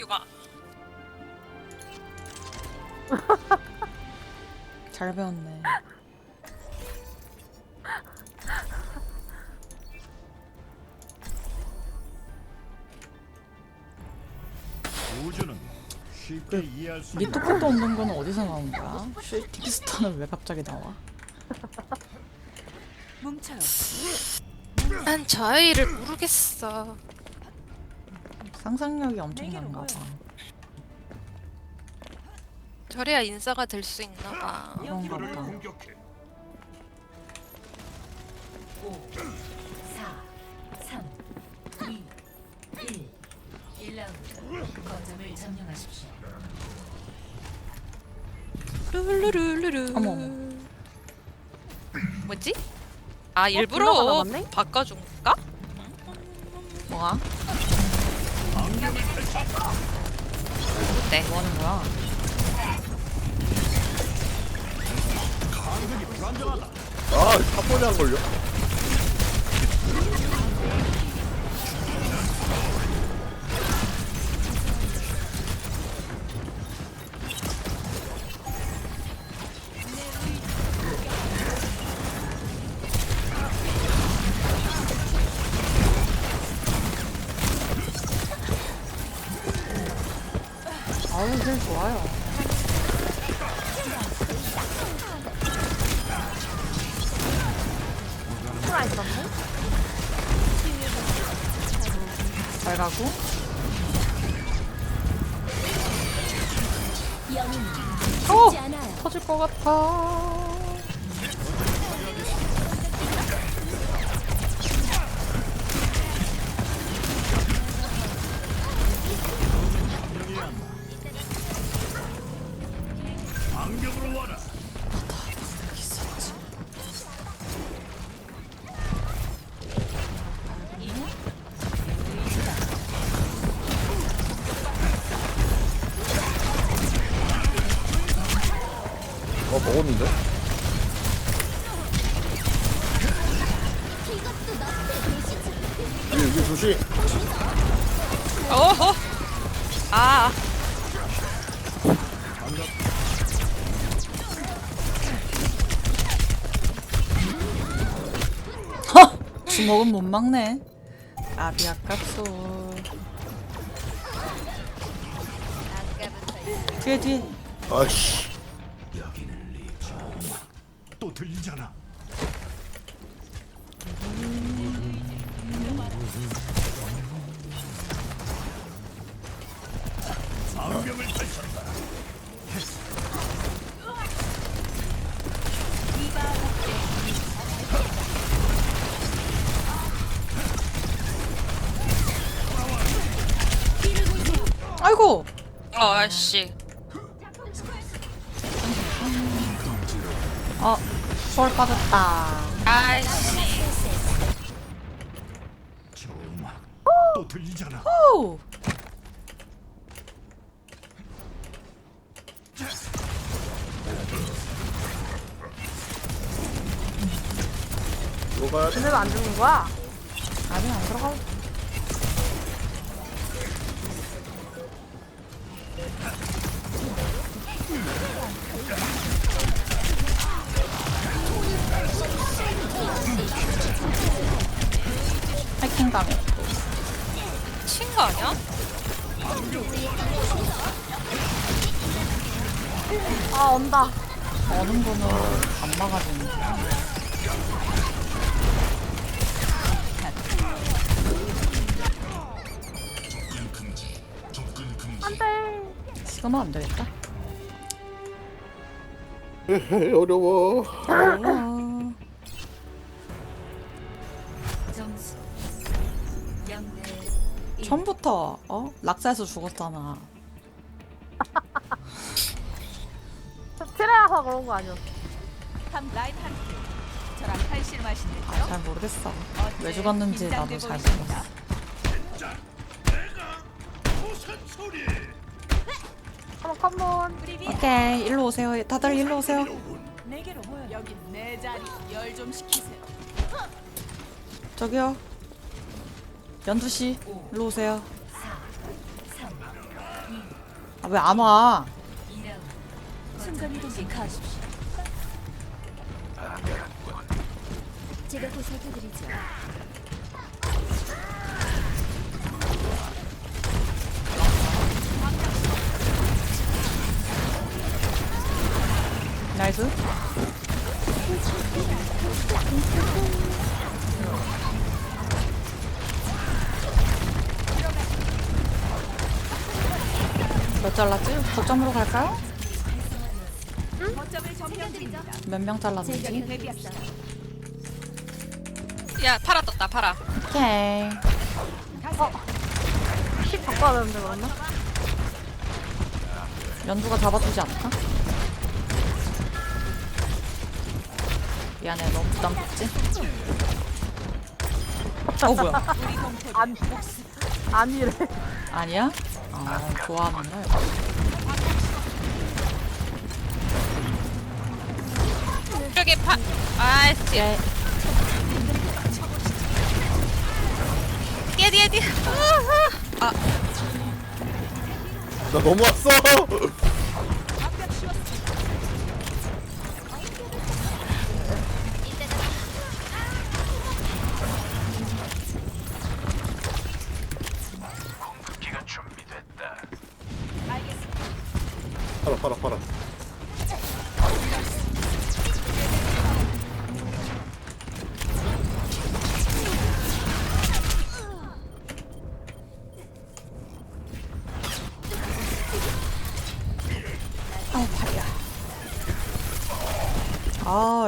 학교가. 잘 배웠네. 우주는 쉽게 이해할 수 밑도 끝도 없는 건 어디서 나온 거야? 슈팅스타는 왜 갑자기 나와? 뭉쳐요. 난 저 아이를 모르겠어. 상상력이 엄청난가 봐. 저래야 인싸가 될 수 있나 봐. 그런가 보다. 공격해. 4, 3, 2, 1. 1라운드. 거점을 점령하십시오. 룰루룰루루. 어머, 어머. 뭐지? 아 블러가 일부러 남았네? 바꿔준 건가? 뭐야? 네. 뭐 하는 거야? 아, 안 걸려? 좋아요. 있었네? 잘 가고. 어! 터질 것 같아. 방벽으로 와라. 어, 먹었는데? 위에 조심. 어허. 아. 주먹은 못 막네. 아비 아깝소. 뒤에 뒤에. 아이씨. 또 들리잖아. 어씨. 어, 수월 빠졌다. 저 음악 또 들리잖아. 오! 돼. 근데 왜안 죽는 거야? 아직 안 들어가. 해 어는 거는 안 막아주는. 안돼. 시간은 안 되겠다. 에헤, 어려워. 어. 점수 0대 처음부터 어 락사에서 죽었잖아. 트레아서 그런 거 아니었어? 아, 잘 모르겠어. 왜 죽었는지 나도 잘 모르겠어. 컴온 컴온. 오케이, 일로 오세요. 다들 일로 오세요. 내게로 모여. 여긴 내 자리. 열좀 시키세요. 저기요. 연두 씨, 일로 오세요. 4, 3, 아, 왜 안 와? 순간이동기 가십시오. 제가 보살펴드리죠. 나이스. 몇 잘랐지? 거점으로 갈까요? 거점을 점령드립니다. 몇 명 잘랐는지? 야 파라 떴다 파라 오케이. 킥 바꿔야 되는데 그러면? 연두가 잡아주지 않을까? 미안해 너무 부담 됐지? 어 뭐야 아니 아니래 아니야? 아 좋아하는데 파 아이씨 예. 뒤에 뒤에 뒤에 아 나 너무 왔어.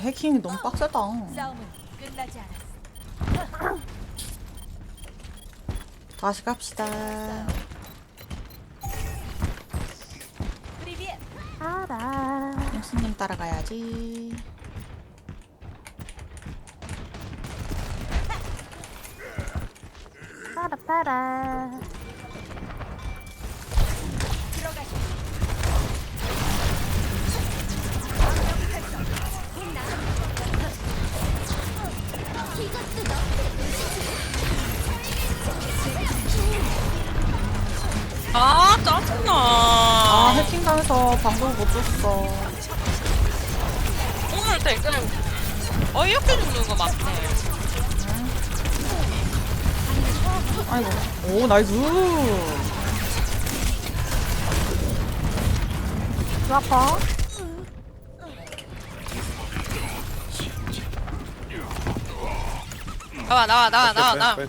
해킹이 너무 빡세다. 싸움은 끝나지 않았어. 다시 갑시다. 알아. 용수님 따라가야지. 파라 파라 아 짜증나. 아 해킹 당해서 방법을 못 줬어. 오늘 되게 어이없게 죽는 거 맞네. 아이고. 오 나이스. 그 아파 나와 나와 나와 나와 나와?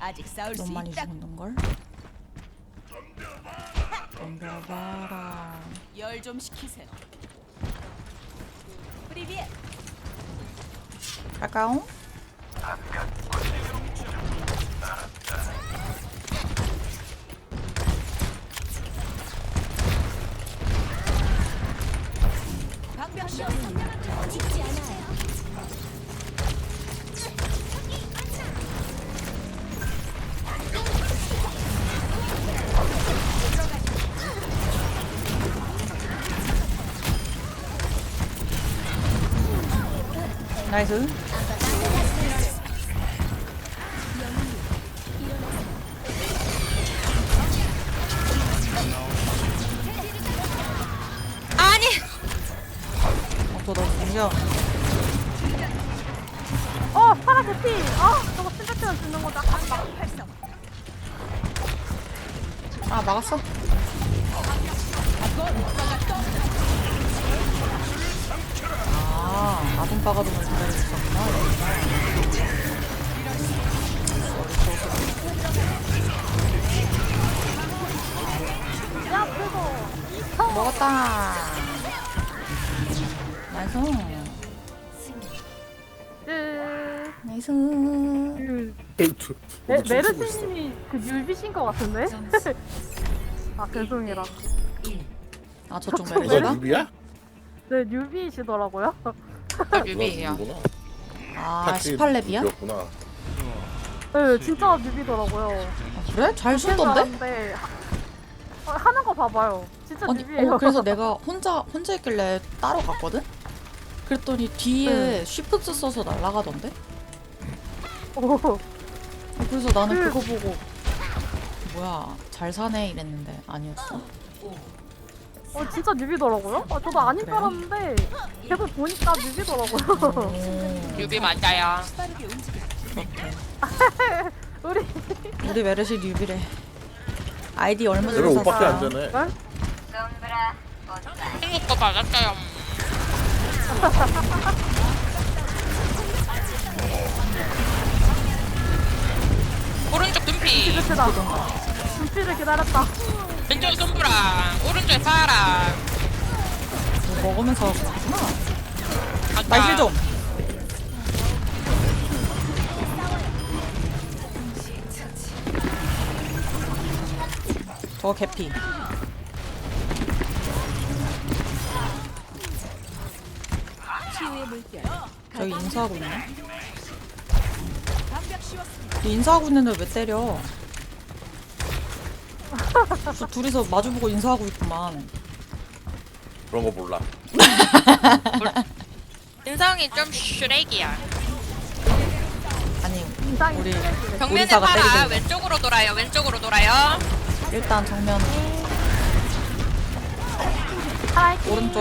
아직 싸울 수 너무 많이 있다. 죽었는걸 덤벼봐라 열 좀 식히세요. 프리비에 갈까요? 나이스. 아니! 어쩌다 죽여 어 파라 개피! 아 저거 진짜 때면 죽는 거다. 아깝다 아 막았어 아 빠가동을 기다리고 있었구나 야 그거 먹었다 나이스 으 나이스. 메. 메르시님이 그 율비신 것 같은데? 아 죄송해라 아 저쪽 저쪽? 뉴비야? 네 율비시더라고요 뮤비예요 누구나. 아 18렙이야? 였구나. 네 진짜 율비더라고요 아, 그래? 잘 쏜던데? 데 하는 거 봐봐요 진짜 아니 율비예요 어, 그래서 내가 혼자 혼자 있길래 따로 갔거든? 그랬더니 뒤에 네. 쉬프트 써서 날아가던데? 오, 그래서 나는 그거 보고 뭐야 잘 사네 이랬는데 아니었어. 어 진짜 뉴비더라고요? 아, 저도 아닌 줄? 알았는데 계속 보니까 뉴비더라고요. 오, 유비 맞아요. 우리 우리 메르시 뉴비래. 아이디 얼마 전에 5밖에 안? 되네. 거 맞았어요. 오른쪽 끝이다. 눈치를 기다렸다. 왼쪽 손브라, 오른쪽에 파라. 뭐 먹으면서 그렇구나. 말실 좀. 저 개피. 저기 인사하고 있네. 이 인사하고 있는데 왜 때려? 저 둘이서 마주보고 인사하고 있구만. 그런 거 몰라. 인상이 좀 슈렉이야. 아니 인상이 우리 정면에 우리사가 때리고 왼쪽으로 돌아요. 왼쪽으로 돌아요. 일단 정면 하이킹. 오른쪽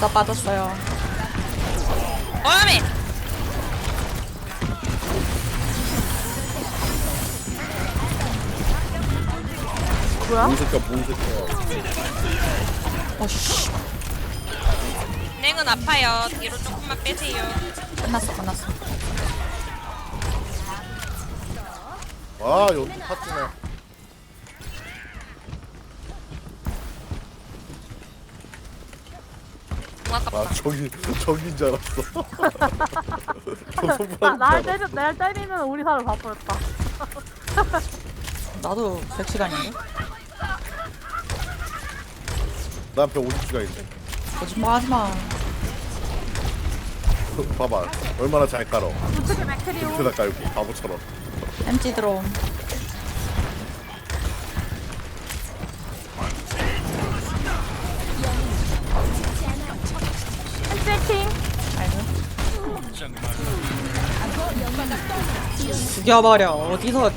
다 빠졌어요. 어메 뭐야? 뭔 새끼야, 뭔 새끼야. 어씨 냉은 아파요. 뒤로 조금만 빼세요. 끝났어 끝났어. 아, 여기 파트네. 아깝다. 아, 저기, 저기인 줄 알았어. 저 나, 날줄 때리 날 때리는 우리 사를 바꾸었다. 나도 100시간인데? 나한테 50시간 있네. 거짓말 하지 마. 봐봐. 얼마나 잘 깔어. 우측에 맥크리오. 이렇게다 깔고, 바보처럼. 엠지 드롬. 죽여버려. 어디서.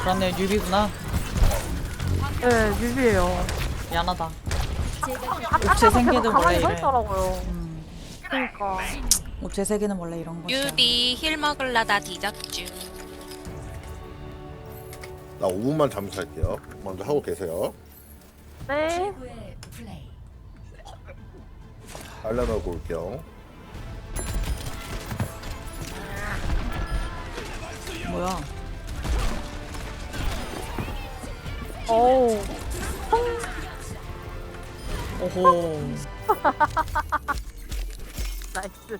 그렇네, 뉴비구나. 네, 뉴비예요. 미안하다. 제가 옵체 생기는 원래 가만히 서 이래. 있더라고요. 음, 그러니까. 옵체 세계는 원래 이런 것이야. 유비 힐 먹을라다 뒤졌쥬. 나 5분만 잠수할게요. 먼저 하고 계세요. 네. 플레이. 알려놓고 올게요. 뭐야? 어우. 오호. 나이스.